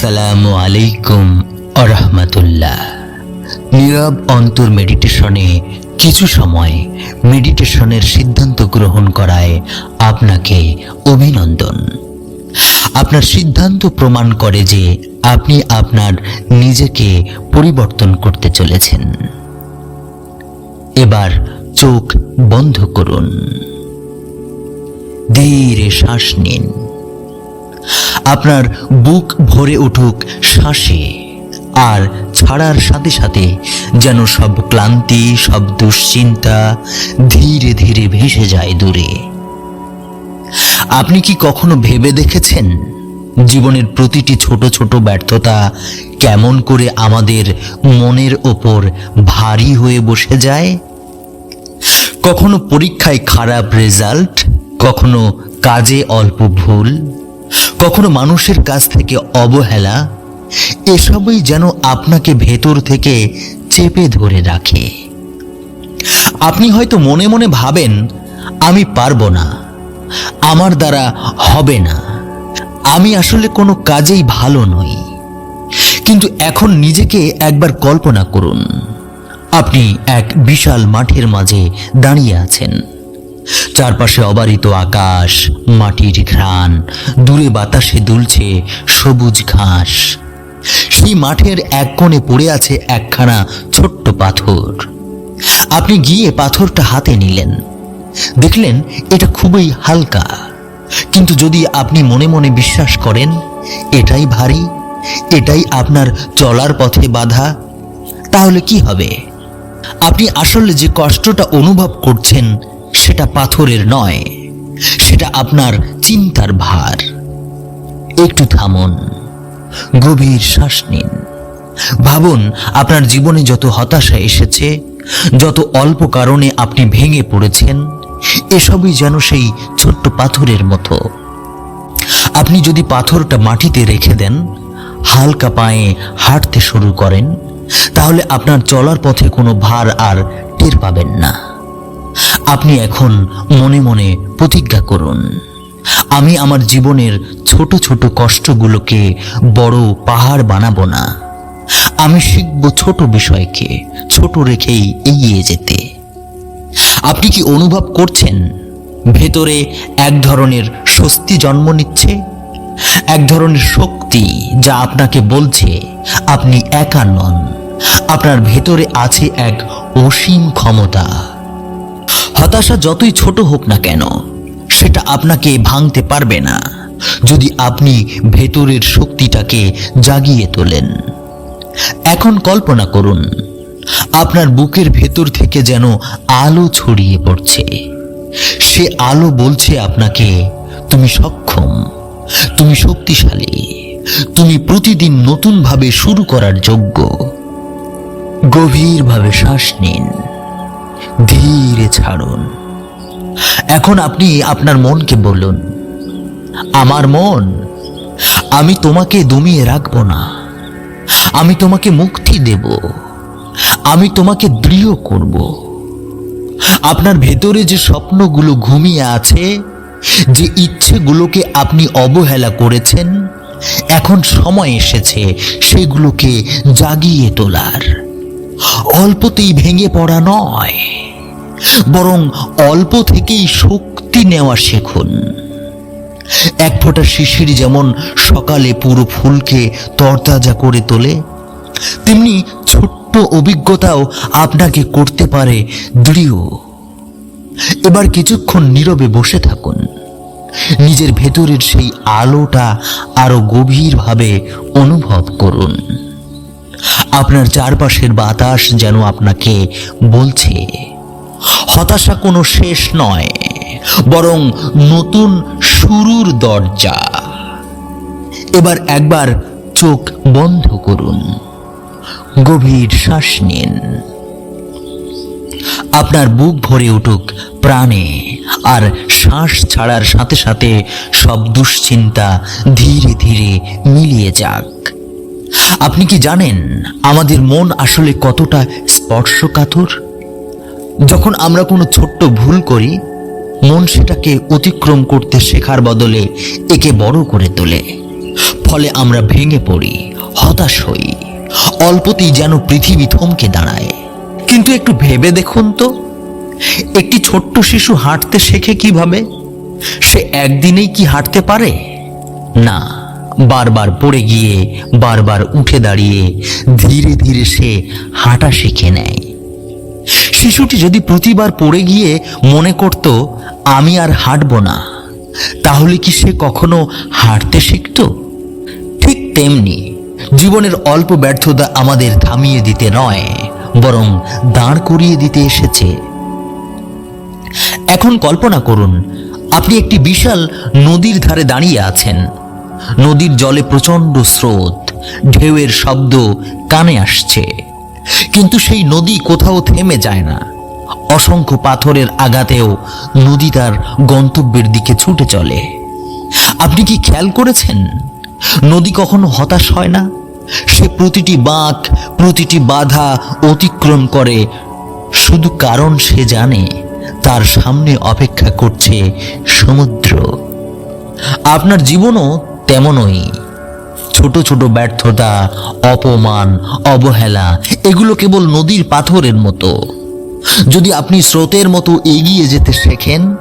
আসসালামু আলাইকুম আরহামতুল্লাহ নীরব অন্তর মেডিটেশনে কিছু সময় মেডিটেশনের সিদ্ধান্ত গ্রহণ করায় আপনাকে অভিনন্দন। আপনার সিদ্ধান্ত প্রমাণ করে যে আপনি আপনার নিজেকে পরিবর্তন করতে চলেছেন। এবার চোখ বন্ধ করুন। ধীরে শ্বাস নিন। আপনার বুক ভরে উঠুক শ্বাসে আর ছাড়ার সাথে সাথে যেন সব ক্লান্তি, সব দুশ্চিন্তা ধীরে ধীরে ভেসে যায় দূরে। আপনি কি কখনো ভেবে দেখেছেন জীবনের প্রতিটি ছোট ছোট ব্যর্থতা কেমন করে আমাদের মনের ওপর ভারী হয়ে বসে যায়? কখনো পরীক্ষায় খারাপ রেজাল্ট কখনো কাজে অল্প ভুল কখনো মানুষের কাছ থেকে অবহেলা? এসবই যেন আপনাকে ভেতর থেকে চেপে ধরে রাখে। আপনি হয়তো মনে মনে ভাবেন, আমি পারব না। আমার দ্বারা হবে না। আমি আসলে কোনো কাজেই ভালো নই। কিন্তু এখন নিজেকে একবার কল্পনা করুন। আপনি এক বিশাল মাঠের মাঝে দাঁড়িয়ে আছেন। চারপাশে অবারিত আকাশ, মাটির ঘ্রাণ, দূরে বাতাসে দুলছে সবুজ ঘাস। সেই মাঠের এক কোণে পড়ে আছে একখানা ছোট্ট পাথর। আপনি গিয়ে পাথরটা হাতে নিলেন। দেখলেন এটা খুবই হালকা। কিন্তু যদি আপনি মনে মনে বিশ্বাস করেন, এটাই ভারী, এটাই আপনার চলার পথে বাধা, তাহলে কি হবে? আপনি আসলে যে কষ্টটা অনুভব করছেন সেটা পাথরের নয়, সেটা আপনার চিন্তার ভার। একটু থামুন, গভীর শ্বাস নিন। ভাবুন, আপনার জীবনে যত হতাশা এসেছে, যত অল্প কারণে আপনি ভেঙে পড়েছেন, এসবই যেন সেই ছোট্ট পাথরের মতো। আপনি যদি পাথরটা মাটিতে রেখে দেন, হালকা পায়ে হাঁটতে শুরু করেন, তাহলে আপনার চলার পথে কোনো ভার আর টের পাবেন না। আপনি এখন মনে মনে প্রতিজ্ঞা করুন। আমি আমার জীবনের ছোট ছোট কষ্টগুলোকে বড় পাহাড় বানাবো না। আমি শিখব ছোট বিষয়কে, ছোট রেখেই এগিয়ে যেতে। আপনি কি অনুভব করছেন, ভেতরে এক ধরনের স্বস্তি জন্ম নিচ্ছে? এক ধরনের শক্তি যা আপনাকে বলছে, আপনি একা নন। আপনার ভেতরে আছে এক অসীম ক্ষমতা। হতাশা যতই ছোট হোক না কেন, সেটা আপনাকে ভাঙতে পারবে না, যদি আপনি ভেতরের শক্তিটাকে জাগিয়ে তোলেন। এখন কল্পনা করুন, আপনার বুকের ভেতর থেকে যেন আলো ছড়িয়ে পড়ছে। সে আলো বলছে আপনাকে, তুমি সক্ষম, তুমি শক্তিশালী, তুমি প্রতিদিন নতুনভাবে শুরু করার যোগ্য। গভীরভাবে শ্বাস নিন। ধীরে ছাড়ুন। এখন আপনি আপনার মনকে বলুন, আমার মন, আমি তোমাকে দমিয়ে রাখব না। আমি তোমাকে মুক্তি দেব। আমি তোমাকে দৃঢ় করব। আপনার ভেতরে যে স্বপ্নগুলো ঘুমিয়ে আছে, যে ইচ্ছেগুলোকে আপনি অবহেলা করেছেন, এখন সময় এসেছে সেগুলোকে জাগিয়ে তোলার। অল্পতেই ভেঙে পড়া নয়। বরং অল্প থেকেই শক্তি নেওয়া শিখুন। এক ফোঁটা শিশির যেমন সকালে পুরো ফুলকে তরতাজা করে তোলে, তেমনি ছোট্ট অভিজ্ঞতাও আপনাকে করতে পারে দৃঢ়। এবার কিছুক্ষণ নীরবে বসে থাকুন। নিজের ভেতরের সেই আলোটা আরও গভীরভাবে অনুভব করুন। আপনার চারপাশের বাতাস যেন আপনাকে বলছে। হতাশা কোনো শেষ নয়, বরং নতুন শুরুর দরজা। এবার একবার চোখ বন্ধ করুন, গভীর শ্বাস নিন। আপনার বুক ভরে উঠুক প্রাণে, আর শ্বাস ছাড়ার সাথে সাথে সব দুশ্চিন্তা ধীরে ধীরে মিলিয়ে যাক। আপনি কি জানেন, আমাদের মন আসলে কতটা স্পর্শকাতর? যখন আমরা কোনো ছোট্ট ভুল করি, মন সেটাকে অতিক্রম করতে শেখার বদলে একে বড় করে তোলে। ফলে আমরা ভেঙে পড়ি, হতাশ হই, অল্পতেই যেন পৃথিবী থমকে দাঁড়ায়। কিন্তু একটু ভেবে দেখুন তো, একটি ছোট্ট শিশু হাঁটতে শেখে কীভাবে? সে একদিনেই কি হাঁটতে পারে? না, বারবার পড়ে গিয়ে, বারবার উঠে দাঁড়িয়ে ধীরে ধীরে সে হাঁটা শিখে নেয়। শিশুটি যদি প্রতিবার পড়ে গিয়ে মনে করত, আমি আর হাঁটব না তাহলে কি সে কখনো হাঁটতে শিখত? ঠিক তেমনি, জীবনের অল্প ব্যর্থতা আমাদের থামিয়ে দিতে নয়, বরং দাঁড় করিয়ে দিতে এসেছে। এখন কল্পনা করুন, আপনি একটি বিশাল নদীর ধারে দাঁড়িয়ে আছেন। নদীর জলে প্রচণ্ড স্রোত, ঢেউয়ের শব্দ কানে আসছে। কিন্তু সেই নদী কোথাও থেমে যায় না। অসংখ্য পাথরের আঘাতেও নদী তার গন্তব্যের দিকে ছুটে চলে। আপনি কি খেয়াল করেছেন? নদী কখনো হতাশ হয় না? সে প্রতিটি বাঁক, প্রতিটি বাধা অতিক্রম করে। শুধু কারণ সে জানে, তার সামনে অপেক্ষা করছে সমুদ্র। আপনার জীবনও তেমনই। ছোট ছোট ব্যর্থতা, অপমান, অবহেলা, এগুলো কেবল নদীর পাথরের মতো। যদি আপনি স্রোতের মতো এগিয়ে যেতে শেখেন,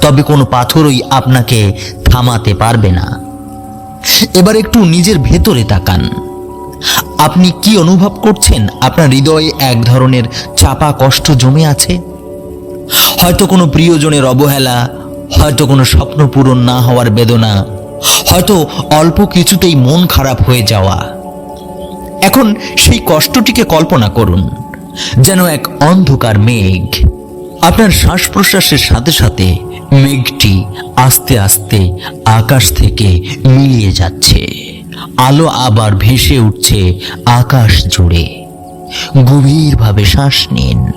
তবে কোনো পাথরই আপনাকে থামাতে পারবে না। এবার একটু নিজের ভেতরে তাকান। আপনি কি অনুভব করছেন? আপনার হৃদয়ে এক ধরনের চাপা কষ্ট জমে আছে? হয়তো কোনো প্রিয়জনের অবহেলা, হয়তো কোনো স্বপ্ন পূরণ না হওয়ার বেদনা হয়তো অল্প কিছুতেই মন খারাপ হয়ে যাওয়া। এখন সেই কষ্টটিকে কল্পনা করুন, যেন এক অন্ধকার মেঘ আপনার শ্বাস প্রশ্বাসের সাথে সাথে মেঘটি আস্তে আস্তে আকাশ থেকে মিলিয়ে যাচ্ছে। আলো আবার ভেসে উঠছে আকাশ জুড়ে। গভীরভাবে শ্বাস নিন,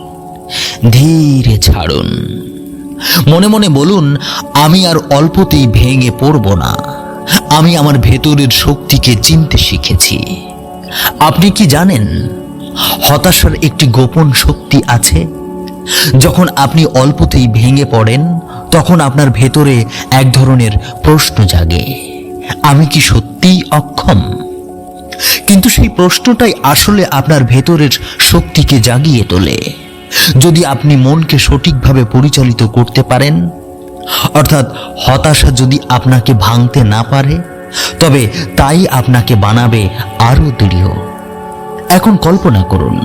ধীরে ছাড়ুন। মনে মনে বলুন, আমি আর অল্পতেই ভেঙে পড়ব না। আমি আমার ভেতরের শক্তিকে চিনতে শিখেছি। আপনি কি জানেন, হতাশার একটি গোপন শক্তি আছে? যখন আপনি অল্পতেই ভেঙে পড়েন, তখন আপনার ভেতরে এক ধরনের প্রশ্ন জাগে, আমি কি সত্যিই অক্ষম? কিন্তু সেই প্রশ্নটাই আসলে আপনার ভেতরের শক্তিকে জাগিয়ে তোলে। যদি আপনি মনকে সঠিকভাবে পরিচালিত করতে পারেন অর্থাৎ হতাশা যদি আপনাকে ভাঙতে না পারে, তবে তাই আপনাকে বানাবে আরও দৃঢ়। এখন কল্পনা করুন,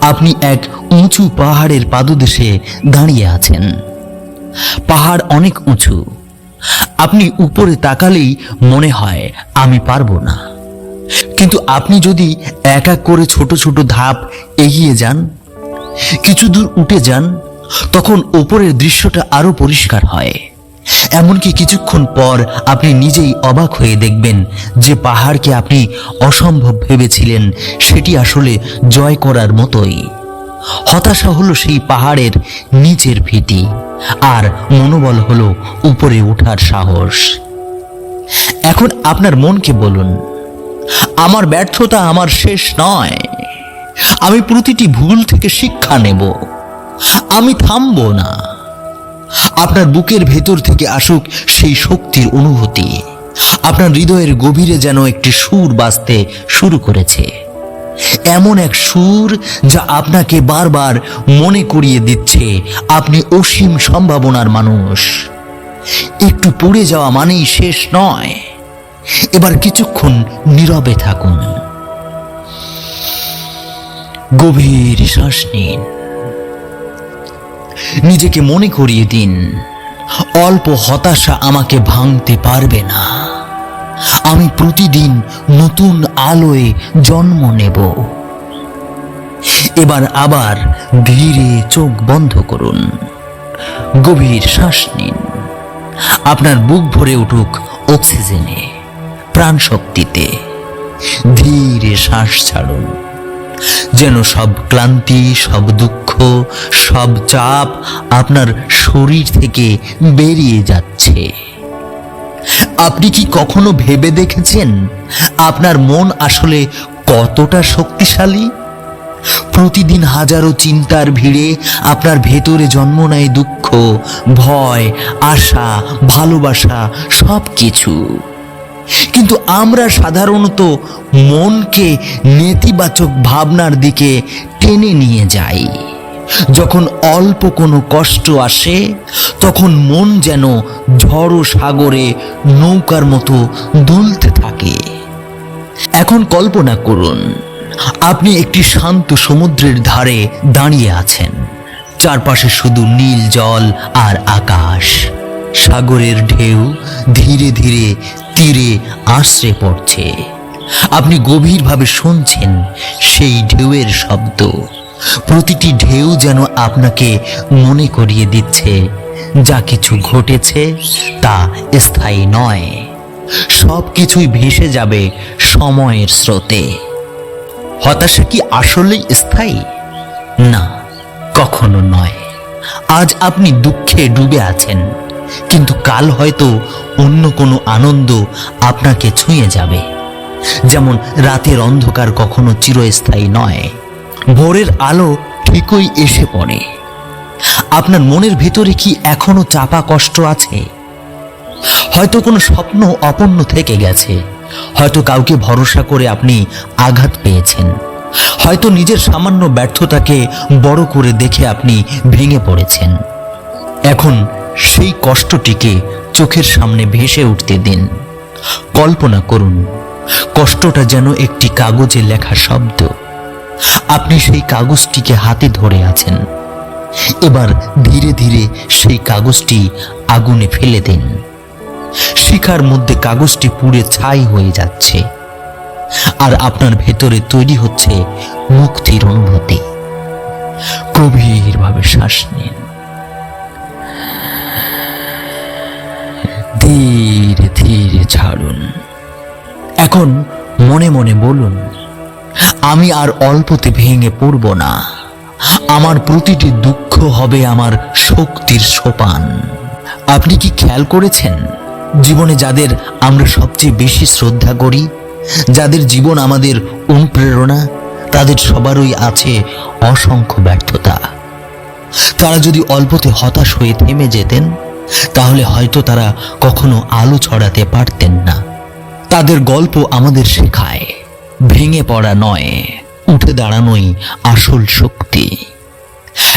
আপনি এক উঁচু পাহাড়ের পাদদেশে দাঁড়িয়ে আছেন। পাহাড় অনেক উঁচু। আপনি উপরে তাকালেই মনে হয় আমি পারব না। কিন্তু আপনি যদি এক এক করে ছোট ছোট ধাপ এগিয়ে যান, কিছু দূর উঠে যান তখন ওপরের দৃশ্যটা আরও পরিষ্কার হয়। এমনকি কিছুক্ষণ পর আপনি নিজেই অবাক হয়ে দেখবেন যে পাহাড়কে আপনি অসম্ভব ভেবেছিলেন, সেটি আসলে জয় করার মতোই। হতাশা হলো সেই পাহাড়ের নিচের ভীতি আর মনোবল হলো উপরে ওঠার সাহস। এখন আপনার মনকে বলুন, আমার ব্যর্থতা আমার শেষ নয়। আমি প্রতিটি ভুল থেকে শিক্ষা নেব। আমি থামবো না। আপনার বুকের ভেতর থেকে আসুক সেই শক্তির অনুভূতি। আপনার হৃদয়ের গভীরে যেন একটি সুর বাজতে শুরু করেছে। এমন এক সুর যা আপনাকে বারবার মনে করিয়ে দিচ্ছে, আপনি অসীম সম্ভাবনার মানুষ। একটু পড়ে যাওয়া মানেই শেষ নয়। এবার কিছুক্ষণ নীরবে থাকুন। গভীর শ্বাস নিন। নিজেকে মনে করিয়ে দিন। অল্প হতাশা আমাকে ভাঙতে পারবে না। আমি প্রতিদিন নতুন আলোয় জন্ম নেব। এবার আবার ধীরে চোখ বন্ধ করুন। গভীর শ্বাস নিন। আপনার বুক ভরে উঠুক অক্সিজেনে প্রাণ শক্তিতে ধীরে শ্বাস ছাড়ুন। যেন সব ক্লান্তি, সব দুঃখ, সব চাপ আপনার শরীর থেকে বেরিয়ে যাচ্ছে। আপনি কি কখনো ভেবে দেখেছেন আপনার মন আসলে কতটা শক্তিশালী? প্রতিদিন হাজারো চিন্তার ভিড়ে আপনার ভেতরে জন্ম নেয় দুঃখ, ভয়, আশা, ভালোবাসা সব কিছু কিন্তু আমরা সাধারণত মনকে নেতিবাচক ভাবনার দিকে টেনে নিয়ে যাই। যখন অল্প কোনো কষ্ট আসে, তখন মন যেন ঝড়ো সাগরে নৌকার মতো দুলতে থাকে। এখন কল্পনা করুন, আপনি একটি শান্ত সমুদ্রের ধারে দাঁড়িয়ে আছেন। চারপাশে শুধু নীল জল আর আকাশ। সাগরের ঢেউ ধীরে ধীরে তীরে আশ্রে পড়ছে। আপনি গভীরভাবে শুনছেন সেই ঢেউয়ের শব্দ। প্রতিটি ঢেউ যেন আপনাকে মনে করিয়ে দিচ্ছে, যা কিছু ঘটেছে তা স্থায়ী নয়। সব কিছুই ভেসে যাবে সময়ের স্রোতে। হতাশা কি আসলেই স্থায়ী? না, কখনো নয়। আজ আপনি দুঃখে ডুবে আছেন। কিন্তু কাল হয়তো অন্য কোনো আনন্দ আপনাকে ছুঁয়ে যাবে। যেমন রাতের অন্ধকার কখনো চিরস্থায়ী নয়, ভোরের আলো ঠিকই এসে পড়ে। আপনার মনের ভিতরে কি এখনও চাপা কষ্ট আছে? হয়তো কোনো স্বপ্ন অপন্ন থেকে গেছে, হয়তো কাউকে ভরসা করে আপনি আঘাত পেয়েছেন, হয়তো নিজের সামান্য ব্যর্থতাকে বড় করে দেখে আপনি ভেঙে পড়েছেন। এখন সেই কষ্টটিকে চোখের সামনে ভেসে উঠতে দিন। কল্পনা করুন, কষ্টটা যেন একটি কাগজে লেখা শব্দ। আপনি সেই কাগজটিকে হাতে ধরে আছেন। এবার ধীরে ধীরে সেই কাগজটি আগুনে ফেলে দিন। শিখার মধ্যে কাগজটি পুড়ে ছাই হয়ে যাচ্ছে। আর আপনার ভেতরে তৈরি হচ্ছে মুক্তির অনুভূতি। গভীরভাবে শ্বাস নিন। ধীরে ধীরে ছাড়ুন। এখন মনে মনে বলুন, আমি আর অল্পতে ভেঙে পড়ব না। আমার প্রতিটি দুঃখ হবে আমার শক্তির সোপান। আপনি কি খেয়াল করেছেন, জীবনে যাদের আমরা সবচেয়ে বেশি শ্রদ্ধা করি, যাদের জীবন আমাদের অনুপ্রেরণা, তাদের সবারই আছে অসংখ্য ব্যর্থতা। তারা যদি অল্পতে হতাশ হয়ে থেমে যেতেন তাহলে হয়তো তারা কখনো আলো ছড়াতে পারতেন না। তাদের গল্প আমাদের শেখায়। ভেঙে পড়া নয়, উঠে দাঁড়ানোই আসল শক্তি।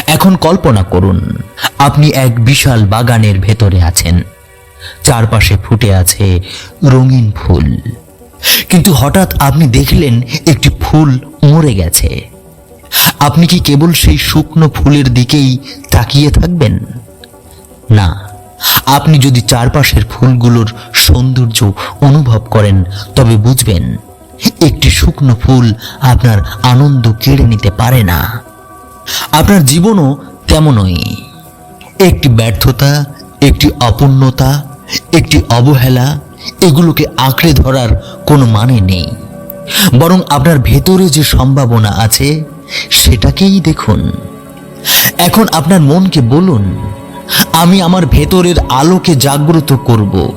এখন কল্পনা করুন, আপনি এক বিশাল বাগানের ভেতরে আছেন। চারপাশে ফুটে আছে রঙিন ফুল। কিন্তু হঠাৎ আপনি দেখলেন একটি ফুল মরে গেছে। আপনি কি কেবল সেই শুকনো ফুলের দিকেই তাকিয়ে থাকবেন? না। আপনি যদি চারপাশের ফুলগুলোর সৌন্দর্য অনুভব করেন, তবে বুঝবেন, একটি শুকনো ফুল আপনার আনন্দ কেড়ে নিতে পারে না। আপনার জীবনও তেমনই। একটি ব্যর্থতা, একটি অপূর্ণতা, একটি অবহেলা, এগুলোকে আঁকড়ে ধরার কোনো মানে নেই। বরং আপনার ভেতরে যে সম্ভাবনা আছে, সেটাকেই দেখুন। এখন আপনার মনকে বলুন আমি আমার ভেতরের আলোকে জাগ্রত করব।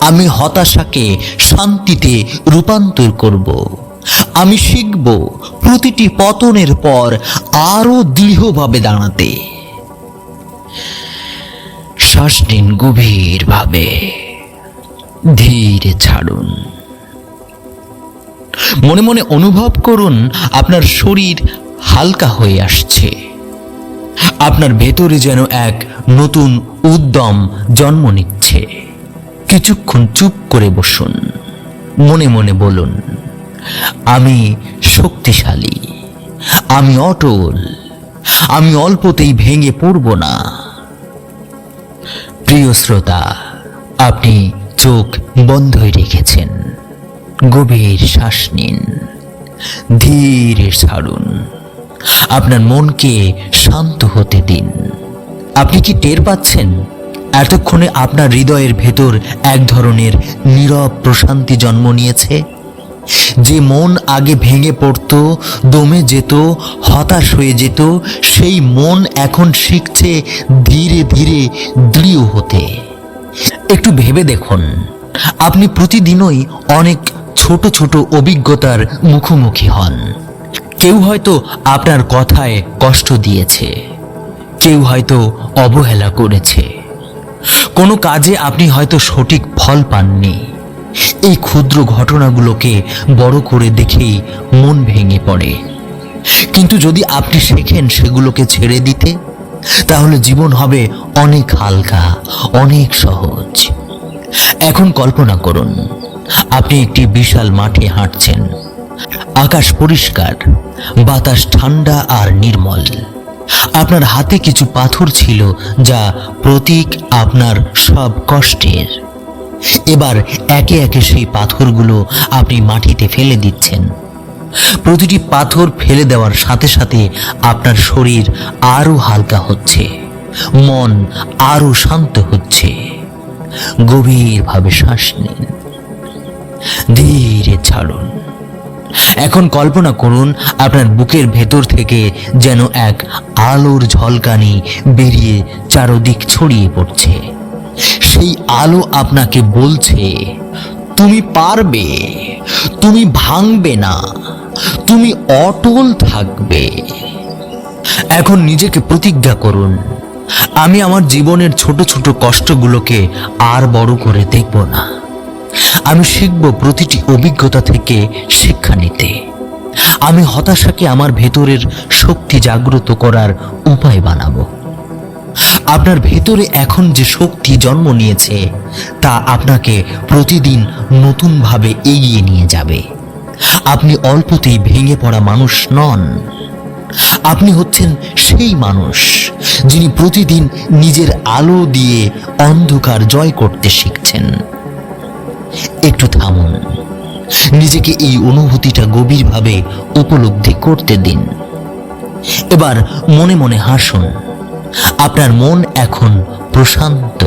আমি হতাশাকে শান্তিতে রূপান্তর করব। আমি শিখব প্রতিটি পতনের পর আরও দৃঢ়ভাবে দাঁড়াতে। শ্বাস নিন গভীরভাবে। ধীরে ছাড়ুন। মনে মনে অনুভব করুন, আপনার শরীর হালকা হয়ে আসছে। আপনার ভেতরে যেন এক নতুন উদ্যম জন্ম নিচ্ছে। কিছুক্ষণ চুপ করে বসুন। মনে মনে বলুন, আমি শক্তিশালী, আমি অটল, আমি অল্পতেই ভেঙে পড়ব না। প্রিয় শ্রোতা, আপনি চোখ বন্ধই রেখেছেন। গভীর শ্বাস নিন, ধীরে ছাড়ুন আপনার মনকে শান্ত হতে দিন। আপনি কি টের পাচ্ছেন? এতক্ষণে আপনার হৃদয়ের ভেতর এক ধরনের নীরব প্রশান্তি জন্ম নিয়েছে। যে মন আগে ভেঙে পড়তো, দমে যেত, হতাশ হয়ে যেত, সেই মন এখন শিখছে ধীরে ধীরে দৃঢ় হতে। একটু ভেবে দেখুন, আপনি প্রতিদিনই অনেক ছোট ছোট অভিজ্ঞতার মুখোমুখি হন। কেউ হয়তো আপনার কথায় কষ্ট দিয়েছে, কেউ হয়তো অবহেলা করেছে। কোনো কাজে আপনি হয়তো সঠিক ফল পাননি। এই ক্ষুদ্র ঘটনাগুলোকে বড় করে দেখেই মন ভেঙে পড়ে। কিন্তু যদি আপনি শেখেন সেগুলোকে ছেড়ে দিতে, তাহলে জীবন হবে অনেক হালকা, অনেক সহজ। এখন কল্পনা করুন, আপনি একটি বিশাল মাঠে হাঁটছেন। আকাশ পরিষ্কার, বাতাস ঠান্ডা আর নির্মল। আপনার হাতে কিছু পাথর ছিল যা প্রতীক আপনার সব কষ্টের। এবার একে একে সেই পাথরগুলো আপনি মাটিতে ফেলে দিচ্ছেন। প্রতিটি পাথর ফেলে দেওয়ার সাথে সাথে আপনার শরীর আরও হালকা হচ্ছে, মন আরও শান্ত হচ্ছে। গভীরভাবে শ্বাস নিন। ধীরে ছাড়ুন। এখন কল্পনা করুন আপনার বুকের ভেতর থেকে যেন এক আলোর ঝলকানি বেরিয়ে চারদিক ছড়িয়ে পড়ছে। সেই আলো আপনাকে বলছে, তুমি পারবে, তুমি ভাঙবে না, তুমি অটল থাকবে। এখন নিজেকে প্রতিজ্ঞা করুন, আমি আমার জীবনের ছোট ছোট কষ্টগুলোকে আর বড় করে দেখব না। আমি শিখব প্রতিটি অভিজ্ঞতা থেকে শিক্ষা নিতে। আমি হতাশাকে আমার ভেতরের শক্তি জাগ্রত করার উপায় বানাবো। আপনার ভেতরে এখন যে শক্তি জন্ম নিয়েছে, তা আপনাকে প্রতিদিন নতুনভাবে এগিয়ে নিয়ে যাবে। আপনি অল্পতেই ভেঙে পড়া মানুষ নন। আপনি হচ্ছেন সেই মানুষ, যিনি প্রতিদিন নিজের আলো দিয়ে অন্ধকার জয় করতে শিখছেন। একটু থামুন। নিজেকে এই অনুভূতিটা গভীরভাবে উপলব্ধি করতে দিন। এবার মনে মনে হাসুন। আপনার মন এখন প্রশান্ত।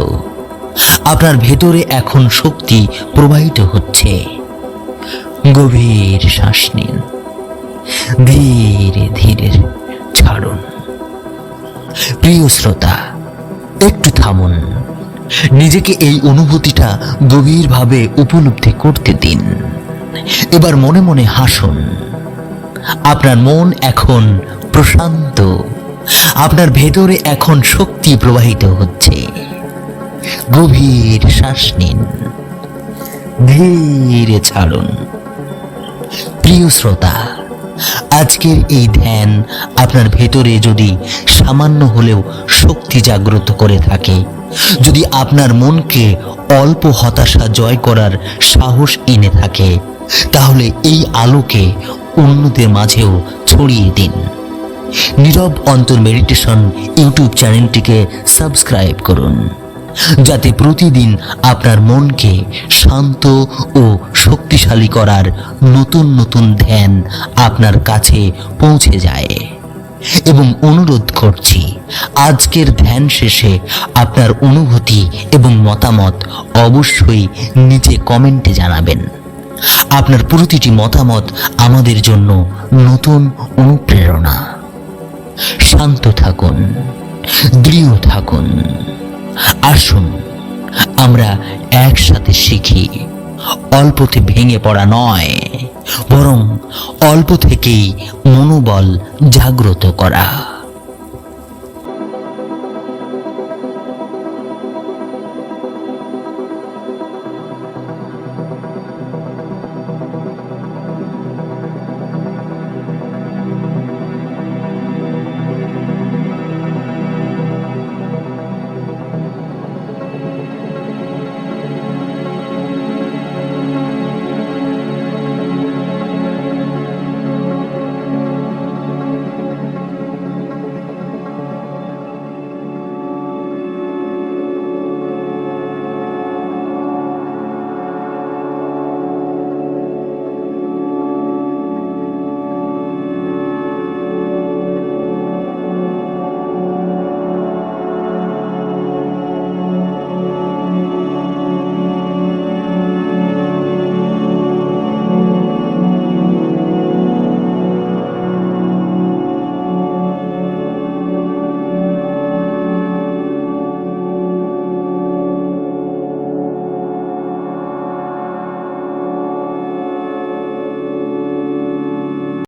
আপনার ভেতরে এখন শক্তি প্রবাহিত হচ্ছে। গভীর শ্বাস নিন। ধীরে ধীরে ছাড়ুন। প্রিয় শ্রোতা, একটু থামুন। নিজেকে এই অনুভূতিটা গভীরভাবে উপলব্ধি করতে দিন। এবার মনে মনে হাসুন। আপনার মন এখন প্রশান্ত। আপনার ভেতরে এখন শক্তি প্রবাহিত হচ্ছে। গভীর শ্বাস নিন। ধীরে ছাড়ুন। প্রিয় শ্রোতা আজকের এই ধ্যান আপনার ভেতরে যদি সামান্য হলেও শক্তি জাগ্রত করে থাকে, যদি আপনার মনকে অল্প হতাশা জয় করার সাহস এনে থাকে, তাহলে এই আলোকে অন্যদের মাঝেও ছড়িয়ে দিন। নীরব অন্তর মেডিটেশন ইউটিউব চ্যানেলটিকে সাবস্ক্রাইব করুন। যাতে প্রতিদিন আপনার মনকে শান্ত ও শক্তিশালী করার নতুন নতুন ধ্যান আপনার কাছে পৌঁছে যায়। এবং অনুরোধ করছি, আজকের ধ্যান শেষে আপনার অনুভূতি এবং মতামত অবশ্যই নিচে কমেন্টে জানাবেন। আপনার প্রতিটি মতামত আমাদের জন্য নতুন অনুপ্রেরণা। শান্ত থাকুন, দৃঢ় থাকুন। আসুন আমরা একসাথে শিখি। অল্পতে ভেঙে পড়া নয় বরং অল্প থেকেই মনোবল জাগ্রত করা।